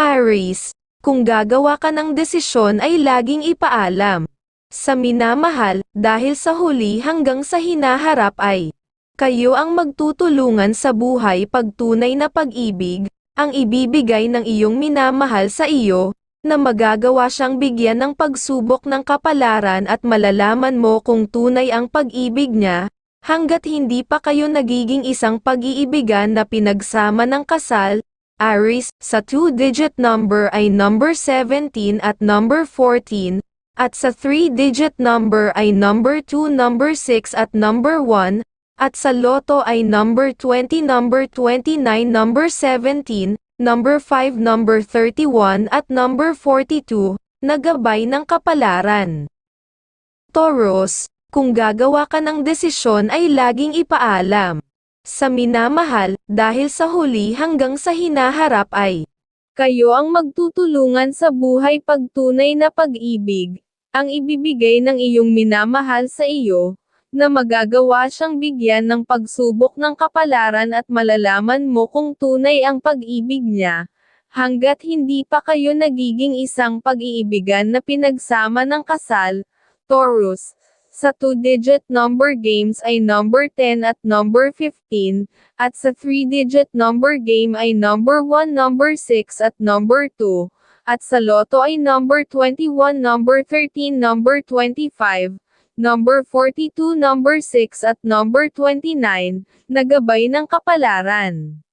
Aries, kung gagawa ka ng desisyon ay laging ipaalam. Sa minamahal, dahil sa huli hanggang sa hinaharap ay, kayo ang magtutulungan sa buhay pag tunay na pag-ibig, ang ibibigay ng iyong minamahal sa iyo, na magagawa siyang bigyan ng pagsubok ng kapalaran at malalaman mo kung tunay ang pag-ibig niya, hanggat hindi pa kayo nagiging isang pag-iibigan na pinagsama ng kasal, Aries, sa two-digit number ay number 17 at number 14, at sa three-digit number ay number 2, number 6 at number 1, at sa loto ay number 20, number 29, number 17, number 5, number 31 at number 42, na gabay ng kapalaran. Taurus, kung gagawa ka ng desisyon ay laging ipaalam. Sa minamahal, dahil sa huli hanggang sa hinaharap ay, kayo ang magtutulungan sa buhay pagtunay na pag-ibig, ang ibibigay ng iyong minamahal sa iyo, na magagawa siyang bigyan ng pagsubok ng kapalaran at malalaman mo kung tunay ang pag-ibig niya, hanggat hindi pa kayo nagiging isang pag-iibigan na pinagsama ng kasal, Taurus. Sa two-digit number games ay number 10 at number 15, at sa three-digit number game ay number 1, number 6 at number 2, at sa loto ay number 21, number 13, number 25, number 42, number 6 at number 29, nagabay ng kapalaran.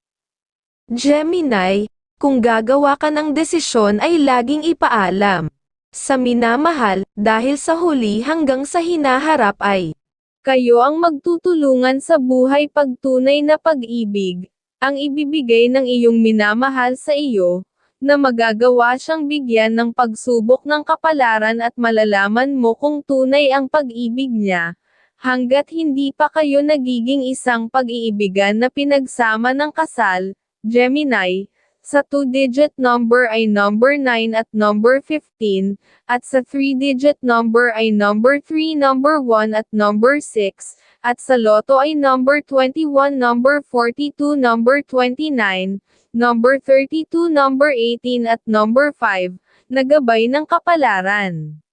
Gemini, kung gagawa ka ng desisyon ay laging ipaalam. Sa minamahal, dahil sa huli hanggang sa hinaharap ay, kayo ang magtutulungan sa buhay pagtunay na pag-ibig, ang ibibigay ng iyong minamahal sa iyo, na magagawa siyang bigyan ng pagsubok ng kapalaran at malalaman mo kung tunay ang pag-ibig niya, hanggat hindi pa kayo nagiging isang pag-iibigan na pinagsama ng kasal, Gemini, sa two-digit number ay number 9 at number 15, at sa three-digit number ay number 3, number 1 at number 6, at sa loto ay number 21, number 42, number 29, number 32, number 18 at number 5, nagabay ng kapalaran.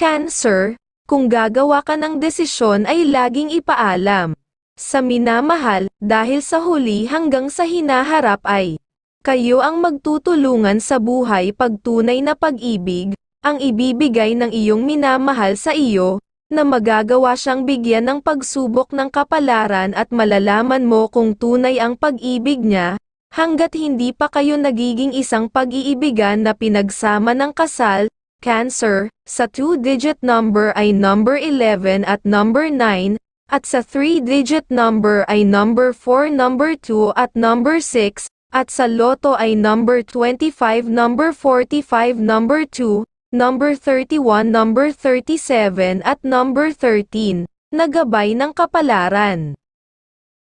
Cancer, kung gagawa ka ng desisyon ay laging ipaalam. Sa minamahal, dahil sa huli hanggang sa hinaharap ay, kayo ang magtutulungan sa buhay pagtunay na pag-ibig, ang ibibigay ng iyong minamahal sa iyo, na magagawa siyang bigyan ng pagsubok ng kapalaran at malalaman mo kung tunay ang pag-ibig niya, hanggat hindi pa kayo nagiging isang pag-iibigan na pinagsama ng kasal, Cancer, sa two-digit number ay number 11 at number 9, at sa three-digit number ay number 4, number 2 at number 6, at sa loto ay number 25, number 45, number 2, number 31, number 37 at number 13, nagabay ng kapalaran.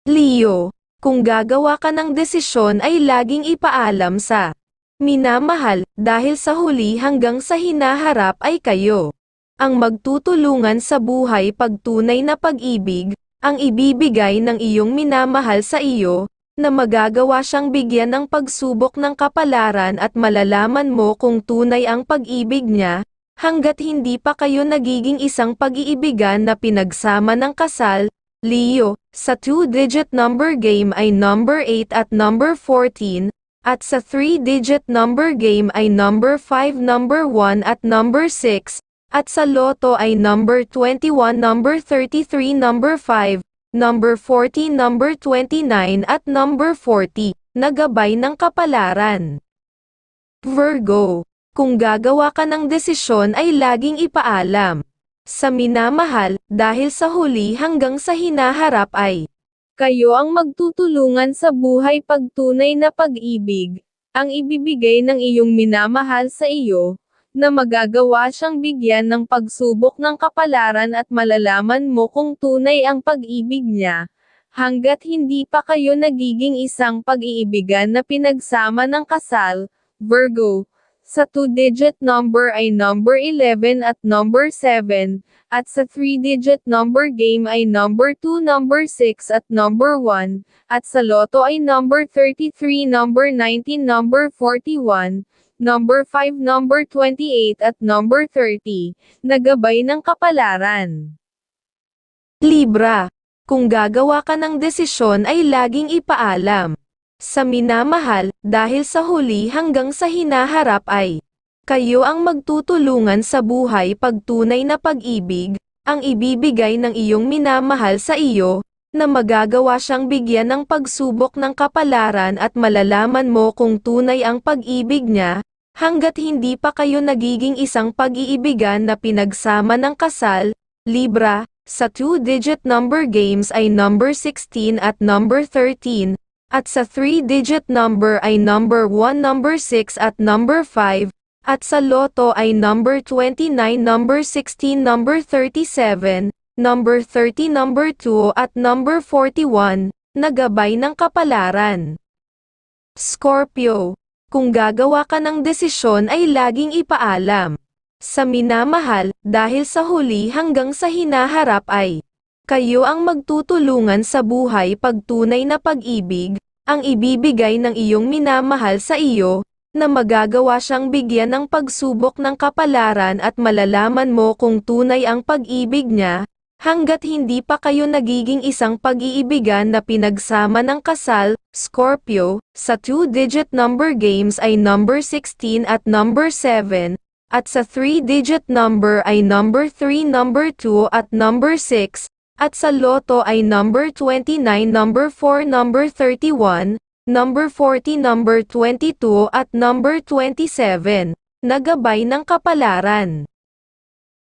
Leo, kung gagawa ka ng desisyon ay laging ipaalam sa minamahal, dahil sa huli hanggang sa hinaharap ay kayo. Ang magtutulungan sa buhay pagtunay na pag-ibig, ang ibibigay ng iyong minamahal sa iyo, na magagawa siyang bigyan ng pagsubok ng kapalaran at malalaman mo kung tunay ang pag-ibig niya, hanggat hindi pa kayo nagiging isang pag-iibigan na pinagsama ng kasal, Leo, sa two-digit number game ay number 8 at number 14, at sa three-digit number game ay number 5, number 1 at number 6, at sa loto ay number 21, number 33, number 5, number 40, number 29 at number 40, nagabay ng kapalaran. Virgo, kung gagawa ka ng desisyon ay laging ipaalam. Sa minamahal, dahil sa huli hanggang sa hinaharap ay, kayo ang magtutulungan sa buhay pagtunay na pag-ibig, ang ibibigay ng iyong minamahal sa iyo, na magagawa siyang bigyan ng pagsubok ng kapalaran at malalaman mo kung tunay ang pag-ibig niya, hanggat hindi pa kayo nagiging isang pag-iibigan na pinagsama ng kasal, Virgo. sa 2-digit number ay number 11 at number 7, at sa 3-digit number game ay number 2, number 6 at number 1, at sa loto ay number 33, number 19, number 41, number 5, number 28 at number 30, nagabay ng kapalaran. Libra. Kung gagawa ka ng desisyon ay laging ipaalam. Sa minamahal, dahil sa huli hanggang sa hinaharap ay kayo ang magtutulungan sa buhay pag tunay na pag-ibig, ang ibibigay ng iyong minamahal sa iyo, na magagawa siyang bigyan ng pagsubok ng kapalaran at malalaman mo kung tunay ang pag-ibig niya, hanggat hindi pa kayo nagiging isang pag-iibigan na pinagsama ng kasal, Libra, sa two-digit number games ay number 16 at number 13, at sa three-digit number ay number 1, number 6 at number 5, at sa loto ay number 29, number 16, number 37, number 30, number 2 at number 41, nagabay ng kapalaran. Scorpio, kung gagawa ka ng desisyon ay laging ipaalam. Sa minamahal, dahil sa huli hanggang sa hinaharap ay kayo ang magtutulungan sa buhay pag tunay na pag-ibig, ang ibibigay ng iyong minamahal sa iyo, na magagawa siyang bigyan ng pagsubok ng kapalaran at malalaman mo kung tunay ang pag-ibig niya, hanggat hindi pa kayo nagiging isang pag-iibigan na pinagsama ng kasal, Scorpio, sa two-digit number games ay number 16 at number 7, at sa three-digit number ay number 3, number 2 at number 6, at sa loto ay number 29, number 4, number 31, number 40, number 22 at number 27, nagabay ng kapalaran.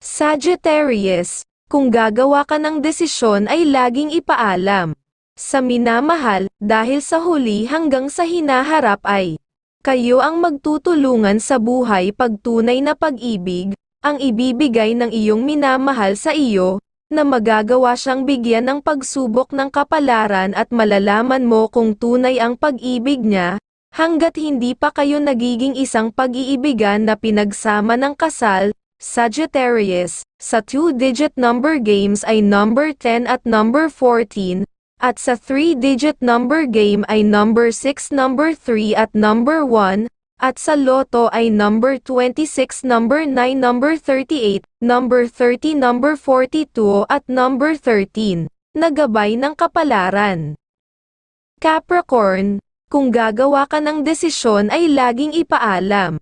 Sagittarius, kung gagawa ka ng desisyon ay laging ipaalam. Sa minamahal, dahil sa huli hanggang sa hinaharap ay kayo ang magtutulungan sa buhay pag tunay na pag-ibig, ang ibibigay ng iyong minamahal sa iyo, na magagawa siyang bigyan ng pagsubok ng kapalaran at malalaman mo kung tunay ang pag-ibig niya, hanggat hindi pa kayo nagiging isang pag-iibigan na pinagsama ng kasal, Sagittarius, sa two-digit number games ay number 10 at number 14, at sa three-digit number game ay number 6, number 3 at number 1, at sa loto ay number 26, number 9, number 38, number 30, number 42 at number 13, nagabay ng kapalaran. Capricorn, kung gagawa ka ng desisyon ay laging ipaalam.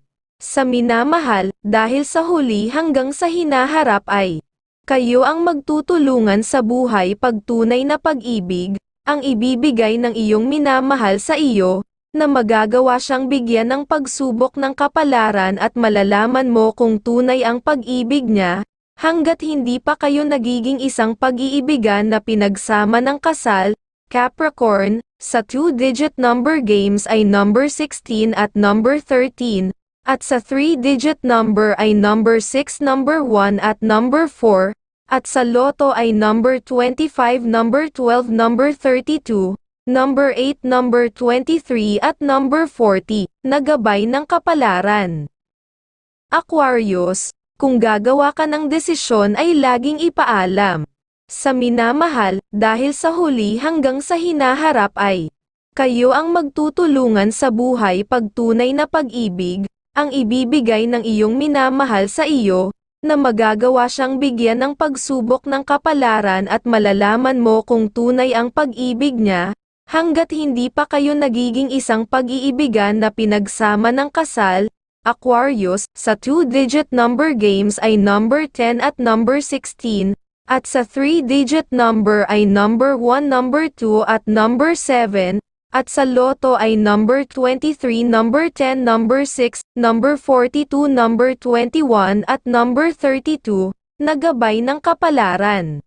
Sa minamahal, dahil sa huli hanggang sa hinaharap ay kayo ang magtutulungan sa buhay pag tunay na pag-ibig, ang ibibigay ng iyong minamahal sa iyo, na magagawa siyang bigyan ng pagsubok ng kapalaran at malalaman mo kung tunay ang pag-ibig niya, hanggat hindi pa kayo nagiging isang pag-iibigan na pinagsama ng kasal, Capricorn, sa two-digit number games ay number 16 at number 13, at sa three-digit number ay number 6, number 1 at number 4, at sa loto ay number 25, number 12, number 32, number 8, number 23 at number 40, nagabay ng kapalaran. Aquarius, kung gagawa ka ng desisyon ay laging ipaalam. Sa minamahal, dahil sa huli hanggang sa hinaharap ay kayo ang magtutulungan sa buhay pag tunay na pag-ibig, ang ibibigay ng iyong minamahal sa iyo, na magagawa siyang bigyan ng pagsubok ng kapalaran at malalaman mo kung tunay ang pag-ibig niya, hanggat hindi pa kayo nagiging isang pag-iibigan na pinagsama ng kasal, Aquarius, sa two-digit number games ay number 10 at number 16, at sa three-digit number ay number 1, number 2 at number 7, at sa loto ay number 23, number 10, number 6, number 42, number 21 at number 32, nagabay ng kapalaran.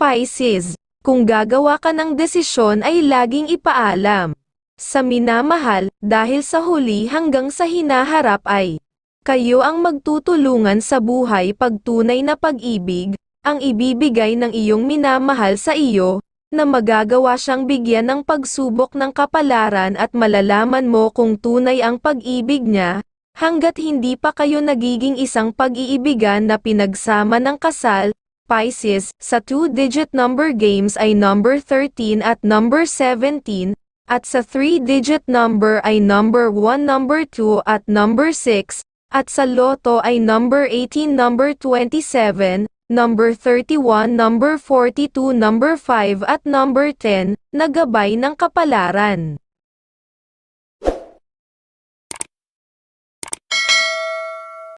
Pisces, kung gagawa ka ng desisyon ay laging ipaalam. Sa minamahal, dahil sa huli hanggang sa hinaharap ay kayo ang magtutulungan sa buhay pag tunay na pag-ibig, ang ibibigay ng iyong minamahal sa iyo, na magagawa siyang bigyan ng pagsubok ng kapalaran at malalaman mo kung tunay ang pag-ibig niya, Hanggat hindi pa kayo nagiging isang pag-iibigan na pinagsama ng kasal, Pisces, sa two-digit number games ay number 13 at number 17, at sa three-digit number ay number 1, number 2 at number 6, at sa loto ay number 18, number 27, number 31, number 42, number 5 at number 10, na gabay ng kapalaran.